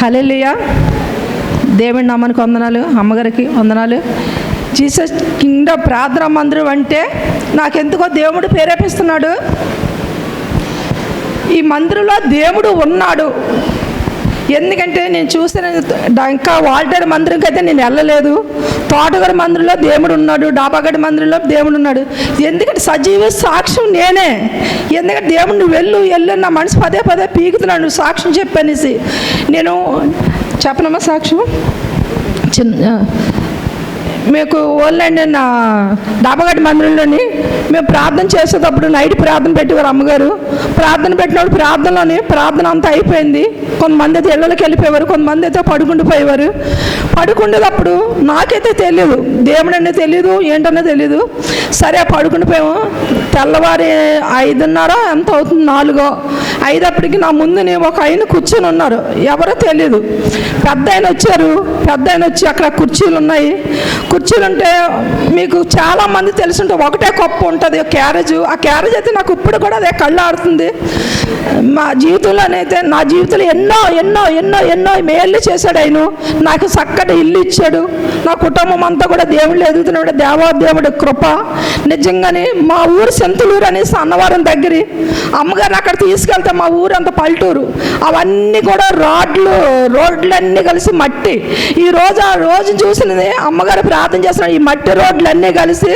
Hallelujah దేవుడి నామానికి వందనాలు అమ్మగారికి వందనాలు. జీసస్ కింగ్డమ్ ప్రార్థన మందిరం అంటే నాకెందుకో దేవుడు ప్రేరేపిస్తున్నాడు. ఈ మందిరంలో దేవుడు ఉన్నాడు. ఎందుకంటే నేను చూసిన ఇంకా వాల్టర్ మందిరంకి అయితే నేను వెళ్ళలేదు. తోటగారి మందిరంలో దేవుడు ఉన్నాడు డాబాగడి మందిరంలో దేవుడు ఉన్నాడు. ఎందుకంటే సజీవ సాక్ష్యం నేనే. ఎందుకంటే దేవుడు వెళ్ళు వెళ్ళు నా మనసు పదే పదే పీకుతున్నాడు సాక్ష్యం చెప్పనేసి నేను చెప్పనమ్మా సాక్ష్యం? చిన్న మీకు ఓన్లండి నా డాబాగడ్డి మందిరంలోని మేము ప్రార్థన చేసేటప్పుడు నైట్ ప్రార్థన పెట్టేవారు అమ్మగారు. ప్రార్థన పెట్టినప్పుడు ప్రార్థనలోని ప్రార్థన అంతా అయిపోయింది. కొంతమంది అయితే ఇళ్ళకి వెళ్ళిపోయేవారు కొంతమంది అయితే పడుకుండిపోయేవారు పడుకుండేటప్పుడు నాకైతే తెలియదు దేవుడనే తెలియదు ఏంటనే తెలియదు సరే పడుకుండిపోయాము తెల్లవారి ఐదున్నర ఎంత అవుతుంది? నాలుగో. అయినప్పటికీ నా ముందునే ఒక ఆయన కూర్చొని ఉన్నారు. ఎవరో తెలియదు పెద్ద ఆయన వచ్చారు. పెద్ద ఆయన వచ్చి అక్కడ కుర్చీలు ఉన్నాయి. కుర్చీలు ఉంటే మీకు చాలా మంది ఉంటే ఒకటే కప్పు ఉంటుంది క్యారేజ్. ఆ క్యారేజ్ అయితే నాకు ఇప్పుడు కూడా అదే కళ్ళు ఆడుతుంది. మా జీవితంలోనైతే నా జీవితంలో ఎన్నో ఎన్నో ఎన్నో ఎన్నో మేళ్ళు చేశాడు ఆయన. నాకు చక్కటి ఇల్లు ఇచ్చాడు. నా కుటుంబం అంతా కూడా దేవుళ్ళు ఎదుగుతున్నాడు దేవా దేవుడు కృప. నిజంగానే మా ఊరు సెంతులూరు అనేసి అన్నవరం దగ్గర అమ్మగారు అక్కడ తర్వాత మా ఊరు అంత పల్లెటూరు. అవన్నీ కూడా రోడ్లు రోడ్లన్నీ కలిసి మట్టి. ఈ రోజు ఆ రోజు చూసినది అమ్మగారు ప్రార్థన చేస్తున్నారు ఈ మట్టి రోడ్లు అన్నీ కలిసి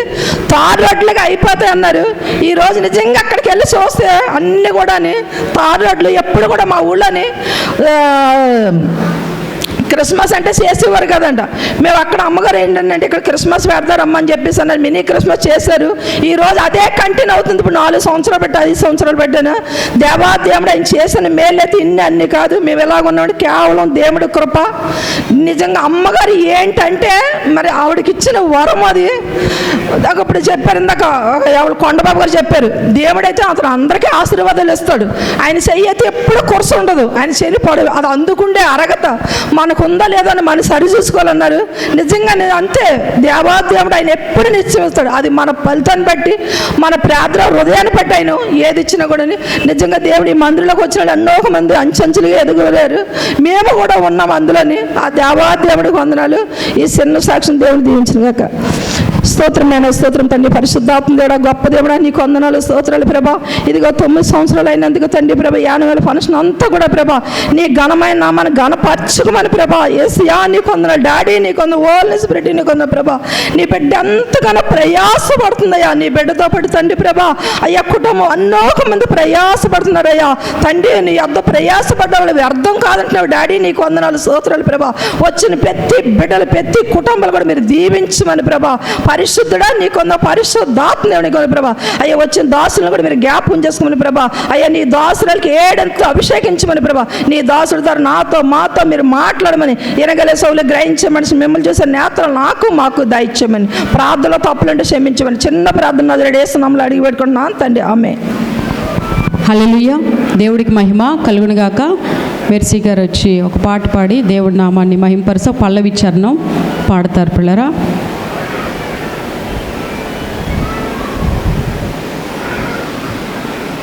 తారు రోడ్లుగా అయిపోతాయి అన్నారు. ఈ రోజు నిజంగా అక్కడికి వెళ్ళి చూస్తే అన్నీ కూడా తారు రోడ్లు ఎప్పుడు కూడా మా ఊళ్ళోని క్రిస్మస్ అంటే చేసేవారు కదంట. మేము అక్కడ అమ్మగారు ఏంటంటే ఇక్కడ క్రిస్మస్ పెడతారు అని చెప్పేసి అన్నారు. మినీ క్రిస్మస్ చేశారు. ఈ రోజు అదే కంటిన్యూ అవుతుంది. ఇప్పుడు నాలుగు సంవత్సరాలు పెట్టి ఐదు సంవత్సరాలు పెట్టాను. దేవా దేవుడు ఆయన చేసిన మేలైతే ఇన్ని అన్ని కాదు. మేము ఎలాగ ఉన్నాడు కేవలం దేవుడి కృప. నిజంగా అమ్మగారు ఏంటంటే మరి ఆవిడకి ఇచ్చిన వరం అది. ఇందాక ఇప్పుడు చెప్పారు ఇందాక ఆవిడ కొండబాబు గారు చెప్పారు. దేవుడైతే అతను అందరికీ ఆశీర్వాదాలు ఇస్తాడు. ఆయన చెయ్యి అయితే ఎప్పుడు కొరస ఉండదు. ఆయన చెయ్యి పడు. అది అందుకుండే అరగత. మనకు ఉందా లేదని అని మనం సరి చూసుకోవాలన్నారు. నిజంగా నేను అంతే. దేవా దేవుడు ఆయన ఎప్పుడు నిశ్చయిస్తాడు. అది మన ఫలితాన్ని బట్టి మన ప్రార్థన హృదయాన్ని బట్టి ఆయన ఏది ఇచ్చినా కూడా నిజంగా దేవుడు ఈ మందిరంలోకి వచ్చిన వాళ్ళు ఎన్నో మంది అంచెంచులుగా ఎదుగులేరు. మేము కూడా ఉన్నాం అందులోని. ఆ దేవా దేవుడికి వందనాలు. ఈ చిన్న సాక్ష్యం దేవుడు దీవించిన స్తోత్రం నేను స్తోత్రం తండ్రి పరిశుద్ధాత్మ దేవుడా గొప్ప దేవుడా నీకు వందనాలు స్తోత్రాలు ప్రభా. ఇదిగో తొమ్మిది సంవత్సరాలు అయినందుకు తండ్రి ప్రభ యానవేల ఫంక్షన్ అంతా కూడా ప్రభా నీ ఘనమైన నామాన్ని ఘనపరచుకోమని ప్రభా. ఏసియా నీకు వందన డాడీ నీకు వంద ఓల్ని స్పిరిట్ నీకు వంద ప్రభా. నీ బిడ్డ ఎంతగానో ప్రయాసపడుతుందయ్యా నీ బిడ్డతో పాటు తండ్రి ప్రభా. అయ్యా కుటుంబం అనేక మంది ప్రయాసపడుతున్నారయ్యా. తండ్రి నీ అద్ద ప్రయాసపడ్డ వాళ్ళు అర్థం కాదంటున్నావు డాడీ నీకు వందనాలు స్తోత్రాలు ప్రభా. వచ్చిన ప్రతి బిడ్డలు ప్రతి కుటుంబాలు కూడా మీరు దీవించమని ప్రభా. పరిశుద్ధుడా? నీకున్న పరిశుద్ధాత్మ కొన్ని ప్రభా? అయ్యా వచ్చిన దాసులను కూడా మీరు జ్ఞాపం చేసుకోమని ప్రభా. అయ్యా నీ దాసులకి ఏడంతో అభిషేకించమని ప్రభా. నీ దాసుడు ద్వారా నాతో మాతో మీరు మాట్లాడమని ఎనగలే సౌలు గ్రహించే మనిషి మిమ్మల్ని చూసే నేతలు నాకు మాకు దయచేయమని ప్రార్థనలో తప్పులంటే క్షమించమని చిన్న ప్రార్థన నదులు వేస్తున్నాంలో అడిగి పెట్టుకుంటున్నాను తండ్రి ఆమె హలలుయ దేవుడికి మహిమ కలుగునుగాక మెర్సీ గారు వచ్చి ఒక పాట పాడి దేవుడి నామాన్ని మహింపరుస పల్లవి చరణం పాడతారు పిల్లరా.